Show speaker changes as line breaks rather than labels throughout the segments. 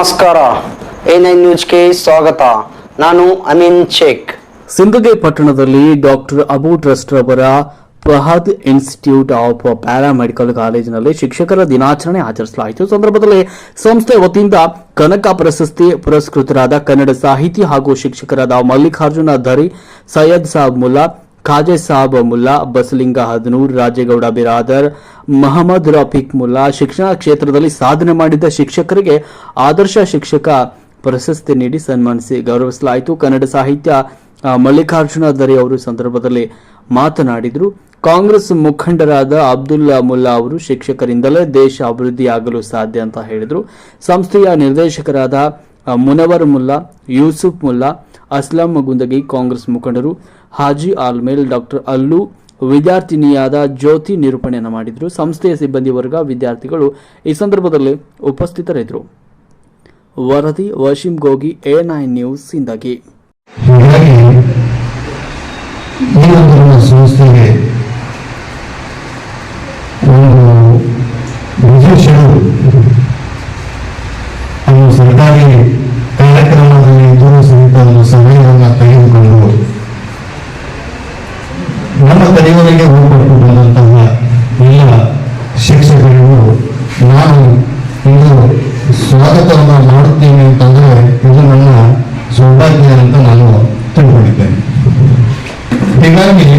ನಮಸ್ಕಾರ. A nine ನ್ಯೂಸ್ಗೆ ಸ್ವಾಗತ. ನಾನು ಅಮೀನ್ ಶೇಖ್.
ಸಿಂಧಗೆ ಪಟ್ಟಣದಲ್ಲಿ ಡಾಕ್ಟರ್ ಅಬು ಟ್ರಸ್ಟ್ ಅವರ ಇನ್ಸ್ಟಿಟ್ಯೂಟ್ ಆಫ್ ಪ್ಯಾರಾಮೆಡಿಕಲ್ ಕಾಲೇಜಿನಲ್ಲಿ ಶಿಕ್ಷಕರ ದಿನಾಚರಣೆ ಆಚರಿಸಲಾಯಿತು. ಸಂದರ್ಭದಲ್ಲಿ ಸಂಸ್ಥೆ ವತಿಯಿಂದ ಕನಕ ಪ್ರಶಸ್ತಿ ಪುರಸ್ಕೃತರಾದ ಕನ್ನಡ ಸಾಹಿತಿ ಹಾಗೂ ಶಿಕ್ಷಕರಾದ ಮಲ್ಲಿಕಾರ್ಜುನ ಧರಿ, ಸೈಯದ್ ಸಾಬ್ ಮುಲ್ಲಾ ಖಾಜೆ ಸಾಬ್ ಮುಲ್ಲಾ, ಬಸಲಿಂಗ ಹದನೂರ್, ರಾಜೇಗೌಡ ಬಿರಾದರ್, ಮಹಮ್ಮದ್ ರಫೀಕ್ ಮುಲ್ಲಾ ಶಿಕ್ಷಣ ಕ್ಷೇತ್ರದಲ್ಲಿ ಸಾಧನೆ ಮಾಡಿದ ಶಿಕ್ಷಕರಿಗೆ ಆದರ್ಶ ಶಿಕ್ಷಕ ಪ್ರಶಸ್ತಿ ನೀಡಿ ಸನ್ಮಾನಿಸಿ ಗೌರವಿಸಲಾಯಿತು. ಕನ್ನಡ ಸಾಹಿತ್ಯ ಮಲ್ಲಿಕಾರ್ಜುನ ದರಿ ಅವರು ಸಂದರ್ಭದಲ್ಲಿ ಮಾತನಾಡಿದರು. ಕಾಂಗ್ರೆಸ್ ಮುಖಂಡರಾದ ಅಬ್ದುಲ್ಲಾ ಮುಲ್ಲಾ ಅವರು ಶಿಕ್ಷಕರಿಂದಲೇ ದೇಶ ಅಭಿವೃದ್ಧಿಯಾಗಲು ಸಾಧ್ಯ ಅಂತ ಹೇಳಿದರು. ಸಂಸ್ಥೆಯ ನಿರ್ದೇಶಕರಾದ ಮುನವರ್ ಮುಲ್ಲಾ, ಯೂಸುಫ್ ಮುಲ್ಲಾ, ಅಸ್ಲಾಂ ಗುಂದಗಿ ಕಾಂಗ್ರೆಸ್ ಮುಖಂಡರು, ಹಾಜಿ ಆಲ್ಮೇಲ್ ಡಾಕ್ಟರ್ ಅಲ್ಲು ವಿದ್ಯಾರ್ಥಿನಿಯಾದ ಜ್ಯೋತಿ ನಿರೂಪಣೆಯನ್ನು ಮಾಡಿದರು. ಸಂಸ್ಥೆಯ ಸಿಬ್ಬಂದಿ ವರ್ಗ ವಿದ್ಯಾರ್ಥಿಗಳು ಈ ಸಂದರ್ಭದಲ್ಲಿ ಉಪಸ್ಥಿತರಿದ್ದರು. ವರದಿ Waseem Gogi, A nine news
ನಮ್ಮ ಸಂಸ್ಥೆಗೆ ಕಡೆಯವರಿಗೆ ಹೋಗ್ಬಿಟ್ಟು ಬಂದಂತಹ ಎಲ್ಲ ಶಿಕ್ಷಕರನ್ನು ನಾನು ಇಂದು ಸ್ವಾಗತವನ್ನು ಮಾಡುತ್ತೇನೆ ಅಂತಂದರೆ ಇದು ನನ್ನ ಸೌಭಾಗ್ಯ ಅಂತ ನಾನು ತಿಳ್ಕೊಂಡಿದ್ದೇನೆ. ಹೀಗಾಗಿ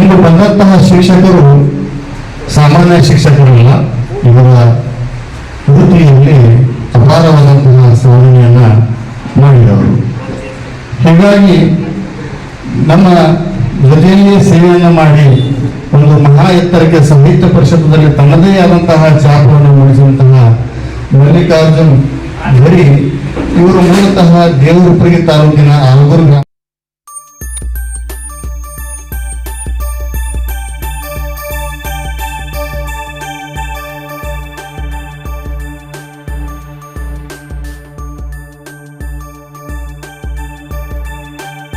ಇಂದು ಬಂದಂತಹ ಶಿಕ್ಷಕರು ಸಾಮಾನ್ಯ ಶಿಕ್ಷಕರಲ್ಲ, ಇವರ ವೃತ್ತಿಯಲ್ಲಿ ಅಪಾರವಾದಂತಹ ಸಾಧನೆಯನ್ನ ಮಾಡಿದವರು. ಹೀಗಾಗಿ ನಮ್ಮ ಜೊತೆಯಲ್ಲಿ ಸೇವೆಯನ್ನು ಮಾಡಿ ಒಂದು ಮಹಾ ಎತ್ತರಕ್ಕೆ ಸಾಹಿತ್ಯ ಪರಿಷತ್ತದಲ್ಲಿ ತನ್ನದೇ ಆದಂತಹ ಛಾಪವನ್ನು ಮೂಡಿಸಿದಂತಹ ಮಲ್ಲಿಕಾರ್ಜುನ್ ಧರಿ ಇವರು ಮೂಲತಃ ದೇವರುಪುರಿಗೆ ತಾಲೂಕಿನ ಆಲೂರು